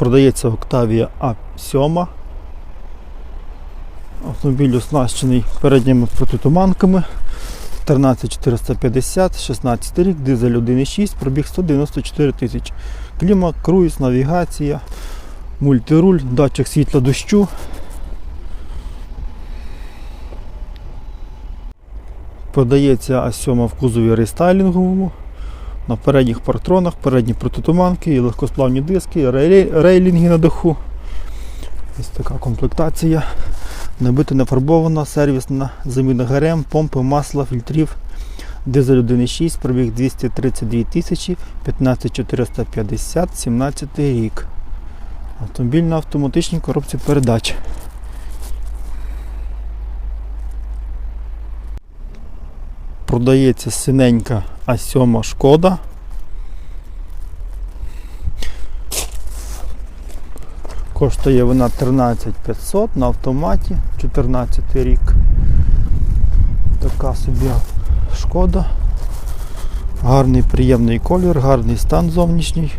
Продається Octavia A7. Автомобіль оснащений передніми протитуманками. 13450, 16 рік, дизель 1.6, пробіг 194 тисяч. Кліма, круїз, навігація, мультируль, датчик світла дощу. Продається А7 в кузові рестайлінговому. На передніх партронах, передні протитуманки, і легкосплавні диски, рейлінги на даху. Ось така комплектація. Набита нефарбована, сервісна, заміна ГРМ, помпи, масла, фільтрів. Дизель 1.6, пробіг 232 тисячі, 15450, 17 рік. Автомобіль на автоматичній коробці передач. Продається синенька А7 шкода. Коштує вона 13500 на автоматі, 14 рік. Така собі шкода. Гарний приємний колір, гарний стан зовнішній.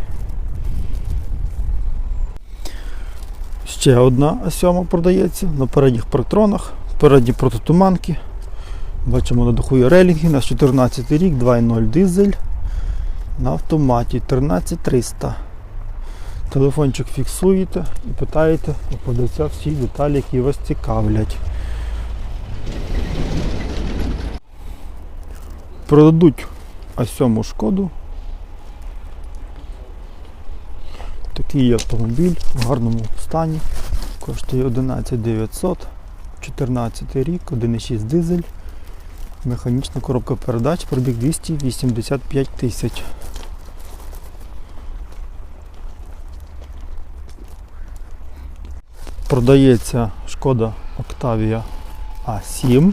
Ще одна А7 продається на передніх партронах, передні протитуманки. Бачимо на даху є релінги, на 14 рік, 2.0 дизель на автоматі 13300. Телефончик фіксуєте і питаєте у продавця всі деталі, які вас цікавлять. Продадуть А7 шкоду. Такий автомобіль в гарному стані. Коштує 11900, 14 рік, 1,6 дизель. Механічна коробка передач, пробіг 285 тисяч. Продається шкода Octavia A7.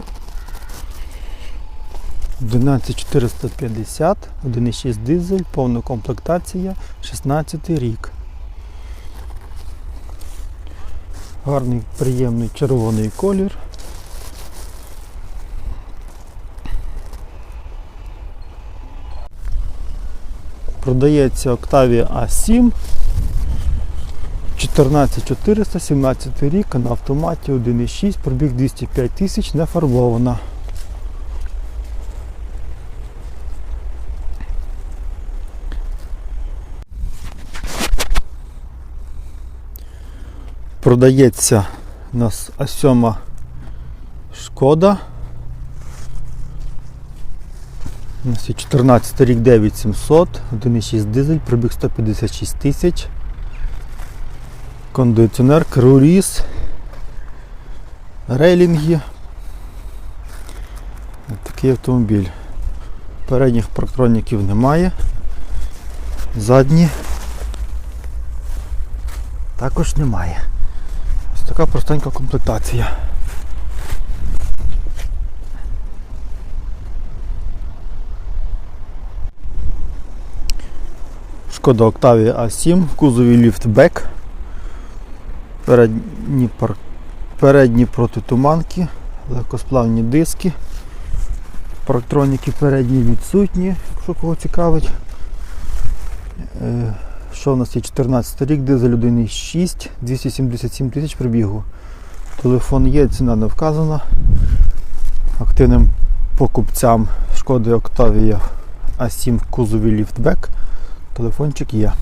11450, 1,6 дизель, повна комплектація, 16 рік. Гарний, приємний червоний колір. Продається Octavia A7. 14400, 17 рік, на автоматі 1,6, пробіг 205 тисяч, не фарбована. Продається у нас А7 шкода. У нас є 14 рік 9700, 1,6 дизель, пробіг 156 тисяч. Кондиціонер, круїз, рейлінги. Ось Такий автомобіль. Передніх парктроніків немає. Задні також немає. Ось така простенька комплектація. Шкода Octavia A7, в кузові ліфтбек. Передні, пар... передні протитуманки, легкосплавні диски. Парктроніки передні відсутні, якщо кого цікавить. Е, Що в нас є 14 рік, дизель 1.6, 277 тисяч пробігу. Телефон є, ціна не вказана. Активним покупцям шкоди Octavia A7 в кузові ліфтбек. Телефончик є.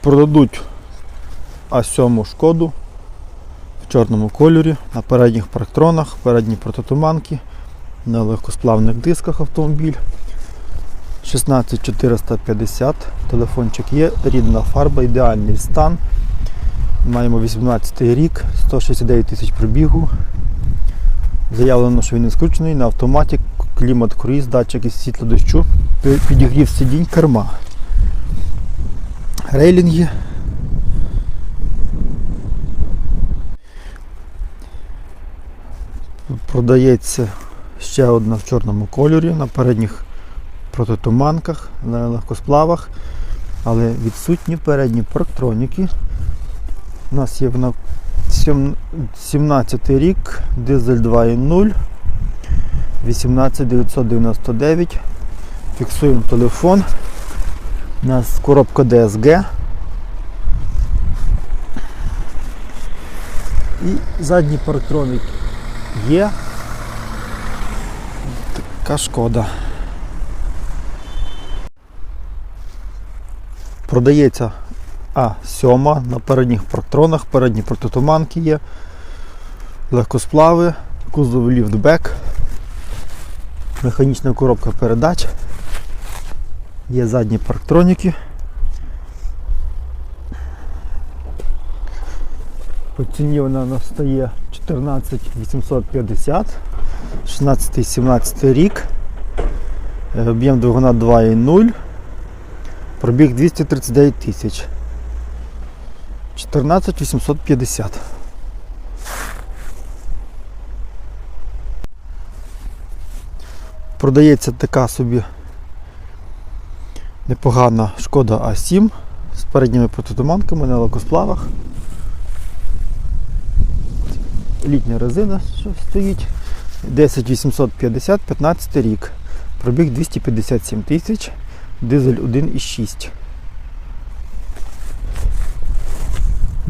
Продадуть А7 шкоду в чорному кольорі на передніх парктронах, передні протитуманки, на легкосплавних дисках автомобіль. 16450, телефончик є, рідна фарба, ідеальний стан. Маємо 18 рік, 169 тисяч пробігу. Заявлено, що він не скручений на автоматі, клімат, круїз, датчик із світла дощу, підігрів сидінь, керма. Рейлінги. Продається ще одна в чорному кольорі на передніх протитуманках, на легкосплавах, але відсутні передні парктроніки. У нас є вона 17 рік, дизель 2.0, 18999. Фіксуємо телефон. У нас коробка DSG. І задній парктроник є. Така шкода. Продається А7 на передніх парктронах, передні протитуманки є, легкосплави, кузов ліфтбек, механічна коробка передач, є задні парктроніки. По ціні вона настає 14 850, 16-17 рік, Е, об'єм двигуна 2,0. Пробіг 239 тисяч. 14 850. Продається така собі непогана шкода А7 з передніми протитуманками на лакосплавах. Літня резина що стоїть. 10850, 15 рік. Пробіг 257 тисяч. Дизель 1,6.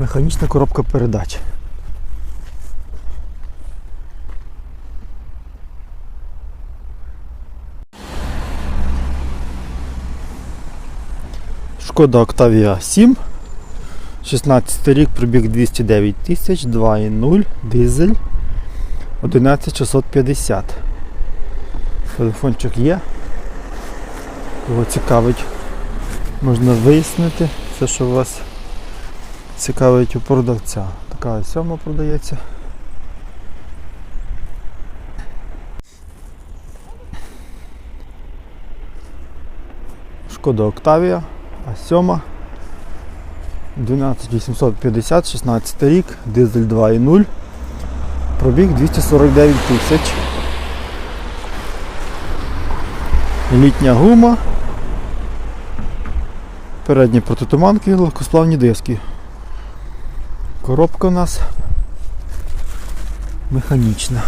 Механічна коробка передач. Шкода Octavia 7. 16 рік пробіг 209 тисяч, 2,0, дизель 11650. Телефончик є. Кого цікавить, можна вияснити все, що у вас цікавить у продавця. Така ось сьома продається. Шкода Октавія, А7. 12850, 16 рік, дизель 2.0. Пробіг 249 тисяч. Літня гума. Передні протитуманки, легкосплавні диски. Коробка у нас механічна.